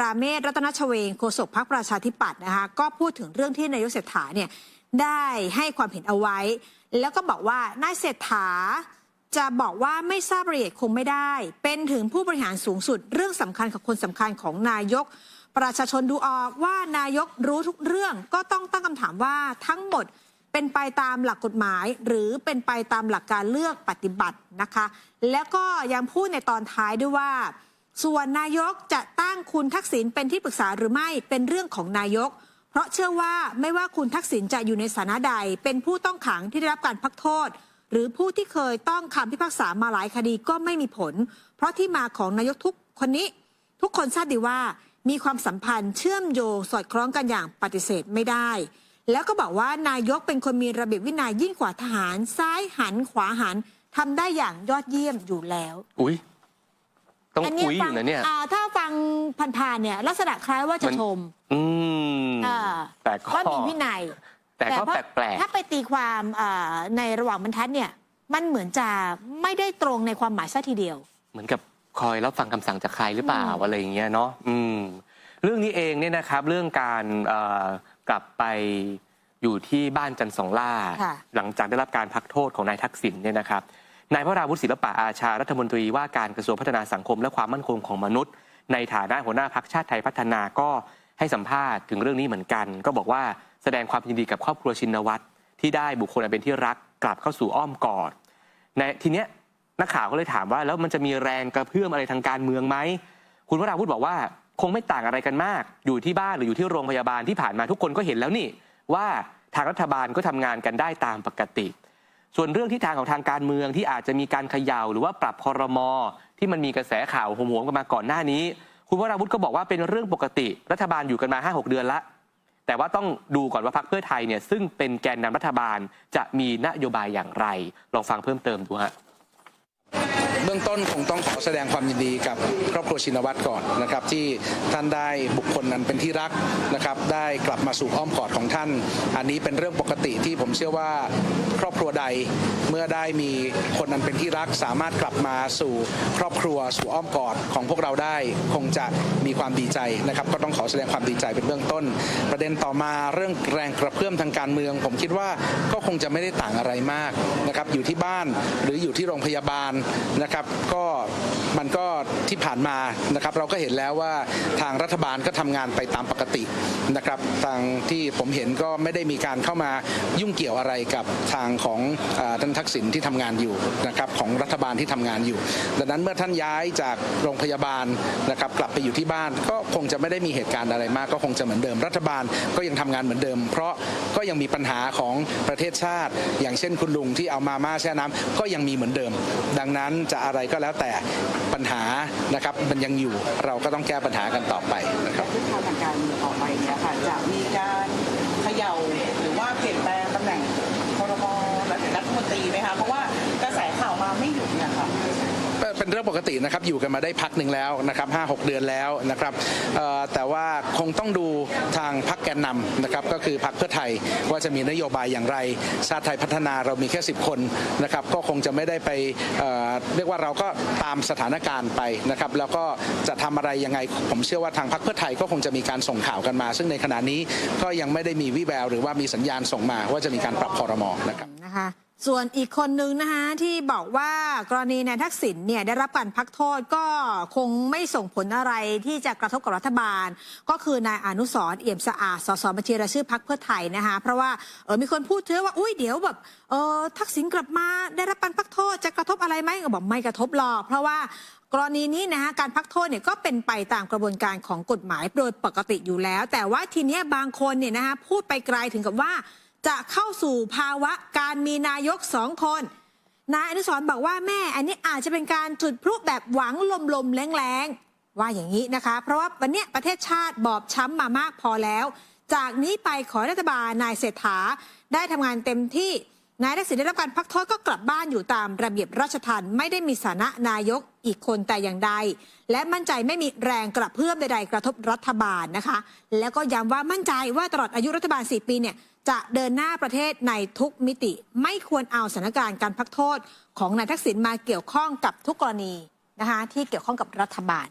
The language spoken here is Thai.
ราเมศรัตนชเวงโฆษกพรรคประชาธิปัตย์นะคะก็พูดถึงเรื่องที่นายกเศรษฐาเนี่ยได้ให้ความเห็นเอาไว้ แล้วก็บอกว่านายเศรษฐาจะบอกว่าไม่ทราบรายละเอียดคงไม่ได้ เป็นถึงผู้บริหารสูงสุด เรื่องสำคัญกับคนสำคัญของนายก ประชาชนดูออกว่านายกรู้ทุกเรื่องก็ต้องตั้งคำถามว่าทั้งหมดเป็นไปตามหลักกฎหมาย หรือเป็นไปตามหลักการเลือกปฏิบัตินะคะ แล้วก็ยังพูดในตอนท้ายด้วยว่า ส่วนนายกจะตั้งคุณทักษิณเป็นที่ปรึกษาหรือไม่เป็นเรื่องของนายก เพราะเชื่อว่าไม่ว่าคุณทักษิณจะอยู่ในสถานะใด เป็นผู้ต้องขังที่ได้รับการพักโทษ หรือผู้ที่เคยต้องคำพิพากษามาหลายคดีก็ไม่มีผล เพราะที่มาของนายกทุกคนนี้ ทุกคนทราบดีว่ามีความสัมพันธ์เชื่อมโยงสอดคล้องกันอย่างปฏิเสธไม่ได้ แล้วก็บอกว่านายกเป็นคนมีระเบียบวินัยยิ่งกว่าทหาร ซ้ายหันขวาหันทำได้อย่างยอดเยี่ยมอยู่แล้ว อุ้ย ต้องอันเนี้อุ้ยอฟังยู่นะเนี่ยอ่าถ้าฟังผ่านๆเนี่ยลักษณะคล้ายว่าจะมัน ชมอืมอ่าแต่ก็ว่ามีวินัยแต่ก็พอแปลกถ้าไปตีความอ่าในระหว่างบรรทัดเนี่ยมันเหมือนจะไม่ได้ตรงในความหมายซะทีเดียว ๆ เหมือนกับคอยรับฟังคำสั่งจากใครหรือเปล่าอืมอะไรอย่างเงี้ยเนาะอืม เรื่องนี้เองเนี่ยนะครับ เรื่องการเอ่อกลับไปอยู่ที่บ้านจันทร์สองล่า ค่ะ หลังจากได้รับการพักโทษของนายทักษิณเนี่ยนะครับ นายพระราวุฒิศิลปะอาชา รัฐมนตรีว่าการกระทรวงพัฒนาสังคมและความมั่นคงของมนุษย์ ในฐานะหัวหน้าพักชาติไทยพัฒนาก็ให้สัมภาษณ์ถึงเรื่องนี้เหมือนกัน ก็บอกว่าแสดงความยินดีกับครอบครัวชินวัตรที่ได้บุคคลอันเป็นที่รักกลับเข้าสู่อ้อมกอดในทีเนี้ยนักข่าวก็เลยถามว่าแล้วมันจะมีแรงกระเพื่อมอะไรทางการเมืองไหมคุณวราวุฒิบอกว่าคงไม่ต่างอะไรกันมาก อยู่ที่บ้านหรืออยู่ที่โรงพยาบาลที่ผ่านมาทุกคนก็เห็นแล้วนี่ ว่าทางรัฐบาลก็ทำงานกันได้ตามปกติ ส่วนเรื่องที่ทางของทางการเมืองที่อาจจะมีการเขย่าหรือว่าปรับคอรมอที่มันมีกระแสข่าวโหมโหมกันมาก่อนหน้านี้ คุณวราวุฒิก็บอกว่าเป็นเรื่องปกติรัฐบาลอยู่กันมา 5-6 เดือนละ แต่ว่าต้องดูก่อนว่าพรรคเพื่อไทยเนี่ยซึ่งเป็นแกนนำรัฐบาลจะมีนโยบายอย่างไร ลองฟังเพิ่มเติมดูฮะ เบื้องต้นคงต้องขอแสดงความยินดีกับครอบครัวชินวัตรก่อนนะครับ ที่ท่านได้บุคคลนั้นเป็นที่รักนะครับ ได้กลับมาสู่อ้อมกอดของท่าน อันนี้เป็นเรื่องปกติที่ผมเชื่อว่าครอบครัวใดเมื่อได้มีคนนั้นเป็นที่รักสามารถกลับมาสู่ครอบครัวสู่อ้อมกอดของพวกเราได้คงจะมีความดีใจนะครับ ก็ต้องขอแสดงความดีใจเป็นเบื้องต้น ประเด็นต่อมาเรื่องแรงกระเพื่อมทางการเมือง ผมคิดว่าก็คงจะไม่ได้ต่างอะไรมากนะครับอยู่ที่บ้านหรืออยู่ที่โรงพยาบาลนะครับก็มันก็ที่ผ่านมานะครับเราก็เห็นแล้วว่าทางรัฐบาลก็ทำงานไปตามปกตินะครับทางที่ผมเห็นก็ไม่ได้มีการเข้ามายุ่งเกี่ยวอะไรกับทางของท่านทักษิณที่ทำงานอยู่นะครับของรัฐบาลที่ทำงานอยู่ ดังนั้นเมื่อท่านย้ายจากโรงพยาบาลนะครับกลับไปอยู่ที่บ้านก็คงจะไม่ได้มีเหตุการณ์อะไรมาก ก็คงจะเหมือนเดิมรัฐบาลก็ยังทำงานเหมือนเดิม เพราะก็ยังมีปัญหาของประเทศชาติ อย่างเช่นคุณลุงที่เอามาม่าแช่น้ำก็ยังมีเหมือนเดิม ดังนั้นจะอะไรก็แล้วแต่ปัญหานะครับมันยังอยู่เราก็ต้องแก้ปัญหากันต่อไปนะครับทิศทางทางการเมืองออกไปเนี่ยค่ะจะมีการเขย่าหรือว่าเปลี่ยนแปลงตำแหน่งครมและรัฐมนตรีไหมคะเพราะว่ากระแสข่าวมาไม่หยุดเนี่ยค่ะ เป็นเรื่องปกตินะครับอยู่กันมาได้พักหนึ่งแล้วนะครับห้าหกเดือนแล้วนะครับแต่ว่าคงต้องดูทางพักแกนนำนะครับก็คือพักเพื่อไทยว่าจะมีนโยบายอย่างไร ชาติไทยพัฒนาเรามีแค่ 10 คนนะครับก็คงจะไม่ได้ไปเเรียกว่าเราก็ตามสถานการณ์ไปนะครับแล้วก็จะทำอะไรยังไง ผมเชื่อว่าทางพักเพื่อไทยก็คงจะมีการส่งข่าวกันมา ซึ่งในขณะนี้ก็ยังไม่ได้มีวิแววหรือว่ามีสัญญาณส่งมาว่าจะมีการปรับคอรมอนะครับนะคะ ส่วนอีกคนนึงนะคะที่บอกว่ากรณีนายทักษิณเนี่ยได้รับการพักโทษก็คงไม่ส่งผลอะไรที่จะกระทบกับรัฐบาล ก็คือนายอนุสรเอี่ยมสะอาดสสบัญชีรายชื่อพักเพื่อไทยนะคะเพราะว่าเออมีคนพูดเยอว่าอุ้ยเดี๋ยวแบบเออทักษิณกลับมาได้รับการพักโทษจะกระทบอะไรไหมก็บอกไม่กระทบหรอกเพราะว่ากรณีนี้นะคะการพักโทษเนี่ยก็เป็นไปตามกระบวนการของกฎหมายโดยปกติอยู่แล้ว แต่ว่าทีนี้บางคนเนี่ยนะคะพูดไปไกลถึงกับว่า จะเข้าสู่ภาวะการมีนายกสองคน นายอนุสร์บอกว่าแม่อันนี้อาจจะเป็นการจุดพลุแบบหวังลมๆแรงๆ ว่าอย่างนี้นะคะ เพราะว่าวันนี้ประเทศชาติบอบช้ำมามากพอแล้ว จากนี้ไปขอรัฐบาลนายเศรษฐาได้ทำงานเต็มที่นายทักษิณได้รับการพักโทษก็กลับบ้านอยู่ตามระเบียบราชทัณฑ์ไม่ได้มีสถานะนายกอีกคนแต่อย่างใด และมั่นใจไม่มีแรงกระเพื่อมใดๆกระทบรัฐบาลนะคะ แล้วก็ย้ำว่ามั่นใจว่าตลอดอายุรัฐบาล 4 ปีเนี่ย จะเดินหน้าประเทศในทุกมิติ ไม่ควรเอาสถานการณ์การพักโทษของนายทักษิณมาเกี่ยวข้องกับทุกกรณีนะคะที่เกี่ยวข้องกับรัฐบาล